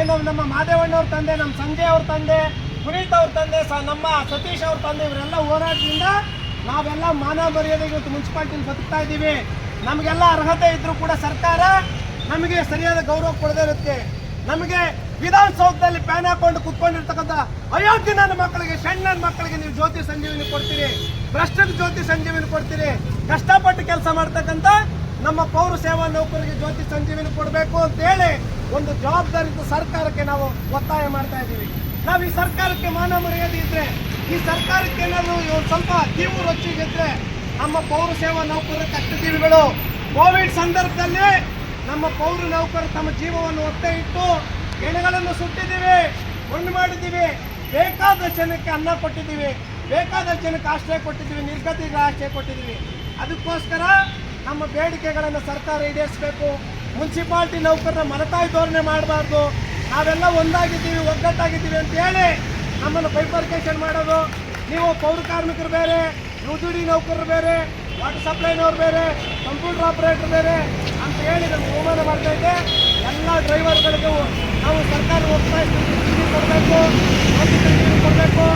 ಏನು ನಮ್ಮ ಮಾದೇವಣ್ಣವ್ರ ತಂದೆ, ನಮ್ಮ ಸಂಜಯ್ ಅವ್ರ ತಂದೆ ಪುನೀತ್ ಅವ್ರ ತಂದೆ, ಸ ನಮ್ಮ ಸತೀಶ್ ಅವ್ರ ತಂದೆ, ಇವರೆಲ್ಲ ಹೋರಾಟದಿಂದ ನಾವೆಲ್ಲ ಮಾನ ಮರ್ಯಾದೆಗೆ ಇವತ್ತು ಮುನ್ಸಿಪಾಲ್ಟಿಲಿ ಬದುಕ್ತಾ ಇದ್ದೀವಿ. ನಮಗೆಲ್ಲ ಅರ್ಹತೆ ಇದ್ರೂ ಕೂಡ ಸರ್ಕಾರ ನಮಗೆ ಸರಿಯಾದ ಗೌರವ ಕೊಡದೇ ಇರುತ್ತೆ. ನಮಗೆ ವಿಧಾನಸೌಧದಲ್ಲಿ ಪ್ಯಾನ್ ಹಾಕೊಂಡು ಕುತ್ಕೊಂಡಿರ್ತಕ್ಕಂಥ ಅಯೋಗ್ಯ ನನ್ನ ಮಕ್ಕಳಿಗೆ, ಸಣ್ಣ ಮಕ್ಕಳಿಗೆ ನೀವು ಜ್ಯೋತಿ ಸಂಜೀವಿನಿ ಕೊಡ್ತೀರಿ. ಭ್ರಷ್ಟದ ಜ್ಯೋತಿ ಸಂಜೀವಿನಿ ಕೊಡ್ತೀರಿ. ಕಷ್ಟಪಟ್ಟು ಕೆಲಸ ಮಾಡ್ತಕ್ಕಂಥ ನಮ್ಮ ಪೌರ ಸೇವಾ ನೌಕರರಿಗೆ ಜ್ಯೋತಿ ಸಂಜೀವಿನಿ ಕೊಡಬೇಕು ಅಂತ ಹೇಳಿ ಒಂದು ಜವಾಬ್ದಾರಿತ ಸರ್ಕಾರಕ್ಕೆ ನಾವು ಒತ್ತಾಯ ಮಾಡ್ತಾ ಇದ್ದೀವಿ. ನಾವು ಈ ಸರ್ಕಾರಕ್ಕೆ ಮಾನ ಮರ್ಯಾದೆ ಇದ್ರೆ, ಈ ಸರ್ಕಾರಕ್ಕೆ ಏನಾದ್ರು ಸ್ವಲ್ಪ ಕೀವು ರೊಚ್ಚಿಗಿದ್ರೆ ನಮ್ಮ ಪೌರ ಸೇವಾ ನೌಕರರ ಕಷ್ಟಜೀವಿಗಳು ಕೋವಿಡ್ ಸಂದರ್ಭದಲ್ಲಿ ನಮ್ಮ ಪೌರ ನೌಕರರು ತಮ್ಮ ಜೀವವನ್ನು ಒತ್ತೆ ಇಟ್ಟು ಎಣೆಗಳನ್ನು ಸುಟ್ಟಿದ್ದೀವಿ, ಮಣ್ಣು ಮಾಡಿದ್ದೀವಿ, ಬೇಕಾದ ಜನಕ್ಕೆ ಅನ್ನ ಕೊಟ್ಟಿದ್ದೀವಿ, ಬೇಕಾದ ಜನಕ್ಕೆ ಆಶ್ರಯ ಕೊಟ್ಟಿದ್ದೀವಿ, ನಿರ್ಗತಿಗೆ ಆಶ್ರಯ ಕೊಟ್ಟಿದ್ದೀವಿ. ಅದಕ್ಕೋಸ್ಕರ ನಮ್ಮ ಬೇಡಿಕೆಗಳನ್ನು ಸರ್ಕಾರ ಈಡೇರಿಸಬೇಕು. ಮುನ್ಸಿಪಾಲ್ಟಿ ನೌಕರರ ಮಲತಾಯಿ ಧೋರಣೆ ಮಾಡಬಾರ್ದು. ನಾವೆಲ್ಲ ಒಂದಾಗಿದ್ದೀವಿ, ಒಗ್ಗಟ್ಟಾಗಿದ್ದೀವಿ ಅಂತ ಹೇಳಿ ನಮ್ಮನ್ನು ಪೈಪರ್ಕೇಶನ್ ಮಾಡೋದು. ನೀವು ಪೌರ ಕಾರ್ಮಿಕರು ಬೇರೆ ಯುಜುಡಿ ನೌಕರರು ಬೇರೆ ವಾಟರ್ ಸಪ್ಲೈನವ್ರು ಬೇರೆ ಕಂಪ್ಯೂಟರ್ ಆಪರೇಟರ್ ಬೇರೆ ಅಂತ ಹೇಳಿ ನಮ್ಗೆ ಅವಮಾನ ಮಾಡ್ತಾ ಇದೆ ಎಲ್ಲ ಡ್ರೈವರ್ಗಳಿಗೂ ನಾವು ಸರ್ಕಾರ ಒತ್ತಾಯಿಸ್ತೀವಿ ಕೊಡಬೇಕು ಕೊಡಬೇಕು.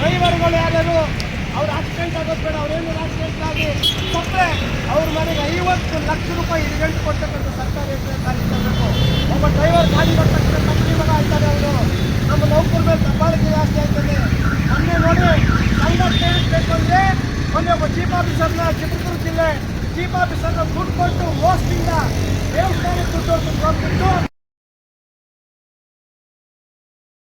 ಡ್ರೈವರ್ಗಳು ಯಾರ್ಯಾರು, ಅವ್ರು ಆಕ್ಸಿಡೆಂಟ್ ಆಗೋದು ಬೇಡ, ಅವ್ರೇನು ಆಕ್ಸಿಡೆಂಟ್ ಆಗಿ ಅವ್ರ ಮನೆಗೆ ಐವತ್ತು ಲಕ್ಷ ರೂಪಾಯಿ ಇರಿಗಂಟು ಕೊಡ್ತಕ್ಕಂಥ ಸರ್ಕಾರ ಖಾಲಿ ತರಬೇಕು ಒಬ್ಬ ಡ್ರೈವರ್ ಖಾಲಿ ಕೊಡ್ತಕ್ಕಂಥ ಕಂಪ್ನಿ ಮಗ ಆಗ್ತಾರೆ ಅವರು ನಮ್ಮ ನೌಕರ ಮೇಲೆ ದಬ್ಬಾಳಿಕೆ ಜಾಸ್ತಿ ಆಗ್ತದೆ. ಮೊನ್ನೆ ನೋಡಿ ಸಂಘಟನೆ ಕೇಳಿಸ್ಬೇಕು ಅಂದರೆ ಮೊನ್ನೆ ಒಬ್ಬ ಚೀಫ್ ಆಫೀಸರ್ನ ಚಿತ್ರದುರ್ಗ ಜಿಲ್ಲೆ ಚೀಫ್ ಆಫೀಸರ್ನ ದುಡ್ಡು ಕೊಟ್ಟು